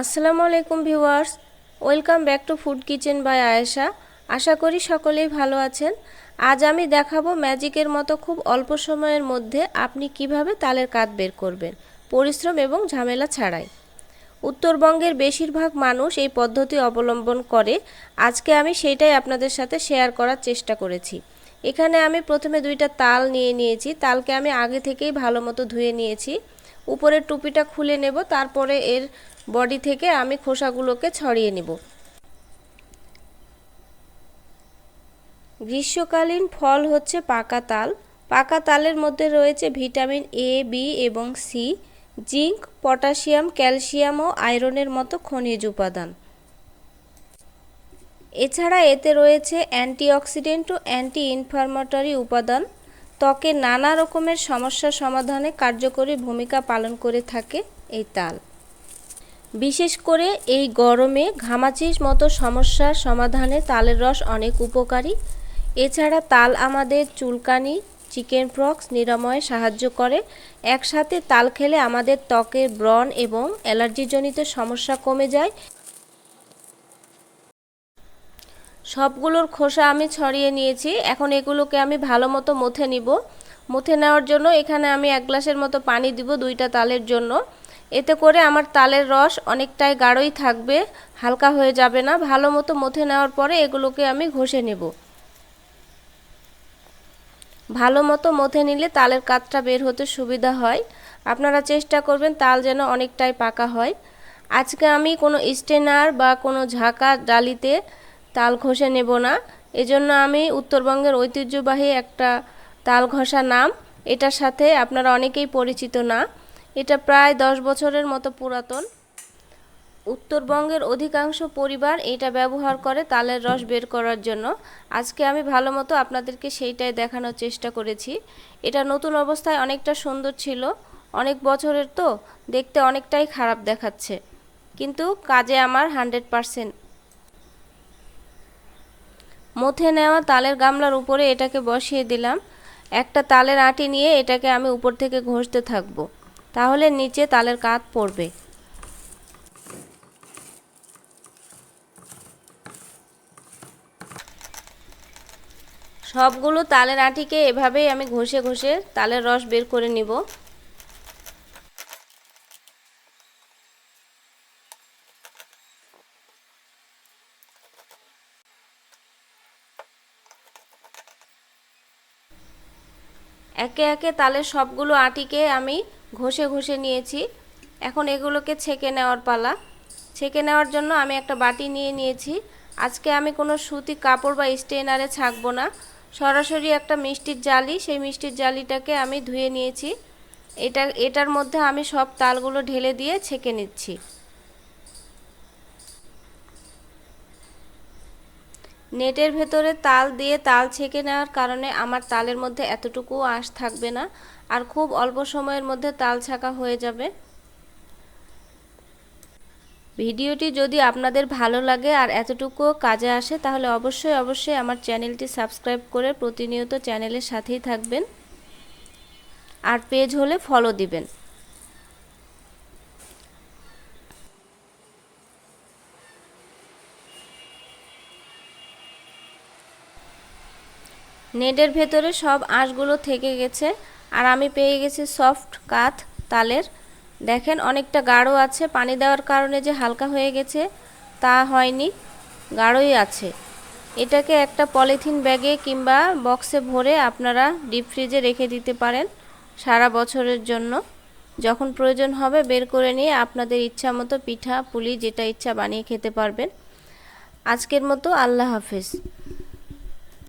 আসসালামু আলাইকুম viewers, welcome back to food kitchen by Ayesha. আশা করি সকলেই ভালো আছেন। আজ আমি দেখাবো ম্যাজিকের মতো খুব অল্প সময়ের মধ্যে আপনি কীভাবে তালের কাত বের করবেন, পরিশ্রম এবং ঝামেলা ছাড়াই। উত্তরবঙ্গের বেশিরভাগ মানুষ এই পদ্ধতি অবলম্বন করে। আজকে আমি সেইটাই আপনাদের সাথে শেয়ার করার চেষ্টা করেছি। এখানে আমি প্রথমে দুইটা তাল নিয়ে নিয়েছি। তালকে আমি আগে থেকেই ভালো মতো ধুয়ে নিয়েছি। উপরের টুপিটা খুলে নেব, তারপরে এর বডি থেকে আমি খোসাগুলোকে ছড়িয়ে নেব। গ্রীষ্মকালীন ফল হচ্ছে পাকা তাল। পাকা তালের মধ্যে রয়েছে ভিটামিন এ বি এবং সি জিঙ্ক, পটাশিয়াম, ক্যালসিয়াম ও আয়রনের মতো খনিজ উপাদান। এছাড়া এতে রয়েছে অ্যান্টিঅক্সিডেন্ট ও অ্যান্টি ইনফ্লামেটরি উপাদান। ত্বকে নানা রকমের সমস্যা সমাধানে কার্যকরী ভূমিকা পালন করে থাকে এই তাল। বিশেষ করে এই গরমে ঘামাচির মতো সমস্যার সমাধানে তালের রস অনেক উপকারী। এছাড়া তাল আমাদের চুলকানি, চিকেন ফ্রক্স নিরাময়ে সাহায্য করে। একসাথে তাল খেলে আমাদের ত্বকের ব্রণ এবং অ্যালার্জিজনিত সমস্যা কমে যায়। সবগুলোর খোসা আমি ছড়িয়ে নিয়েছি। এখন এগুলোকে আমি ভালো মতো মথে নিব। মথে নেওয়ার জন্য এখানে আমি এক গ্লাসের মতো পানি দিব দুইটা তালের জন্য। এতে করে আমার তালের রস অনেকটাই গাঢ়ই থাকবে, হালকা হয়ে যাবে না। ভালো মতো মথে নেওয়ার পরে এগুলোকে আমি ঘষে নেব। ভালো মতো মথে নিলে তালের কাতটা বের হতে সুবিধা হয়। আপনারা চেষ্টা করবেন তাল যেন অনেকটাই পাকা হয়। আজকে আমি কোনো স্টেনার বা কোনো ঝাঁকা ডালিতে তাল ঘষে নেব না। এজন্য আমি উত্তরবঙ্গের ঐতিহ্যবাহী একটা তাল ঘষা নাম। এটার সাথে আপনারা অনেকেই পরিচিত না। এটা প্রায় দশ বছরের মতো পুরাতন। উত্তরবঙ্গের অধিকাংশ পরিবার এটা ব্যবহার করে তালের রস বের করার জন্য। আজকে আমি ভালো মতো আপনাদেরকে সেইটাই দেখানোর চেষ্টা করেছি। এটা নতুন অবস্থায় অনেকটা সুন্দর ছিল, অনেক বছরের তো, দেখতে অনেকটাই খারাপ দেখাচ্ছে। কিন্তু কাজে আমার হান্ড্রেড পারসেন্ট। মথে নেওয়া তালের গামলার উপরে এটাকে বসিয়ে দিলাম। একটা তালের আটি নিয়ে এটাকে আমি উপর থেকে ঘষতে থাকব। তাহলে নিচে তালের কাত পড়বে। সবগুলো তালের আটিকে এভাবেই আমি ঘষে ঘষে তালের রস বের করে নিব। একে একে তালের সবগুলো আটিকে আমি ঘষে ঘষে নিয়েছি। এখন এগুলোকে ছেঁকে নেওয়ার পালা। ছেঁকে নেওয়ার জন্য আমি একটা বাটি নিয়ে নিয়েছি। আজকে আমি কোনো সুতি কাপড় বা স্টেনারে ছাকবো না। সরাসরি একটা মিষ্টির জালি, সেই মিষ্টির জালিটাকে আমি ধুয়ে নিয়েছি। এটা, এটার মধ্যে আমি সব তালগুলো ঢেলে দিয়ে ছেঁকে নিচ্ছি। নেটের ভেতরে তাল দিয়ে তাল ছেঁকে নেওয়ার কারণে আমার তালের মধ্যে এতটুকু আঁশ থাকবে না। আর খুব অল্প সময়ের মধ্যে তাল ছাঁকা হয়ে যাবে। ভিডিওটি যদি আপনাদের ভালো লাগে আর এতটুকু কাজে আসে, তাহলে অবশ্যই অবশ্যই আমার চ্যানেলটি সাবস্ক্রাইব করে প্রতিনিয়ত চ্যানেলের সাথেই থাকবেন। আর পেজ হলে ফলো দিবেন। নেটের ভেতরে সব আঁশগুলো থেকে গেছে। আর আমি পেয়ে গেছি সফট কাত তালের। দেখেন অনেকটা গাঢ় আছে, পানি দেওয়ার কারণে যে হালকা হয়ে গেছে তা হয়নি, গাঢ়ই আছে। এটাকে একটা পলিথিন ব্যাগে কিংবা বক্সে ভরে আপনারা ডিপ ফ্রিজে রেখে দিতে পারেন সারা বছরের জন্য। যখন প্রয়োজন হবে বের করে নিয়ে আপনাদের ইচ্ছা মতো পিঠা, পুলি, যেটা ইচ্ছা বানিয়ে খেতে পারবেন। আজকের মতো আল্লাহ হাফেজ।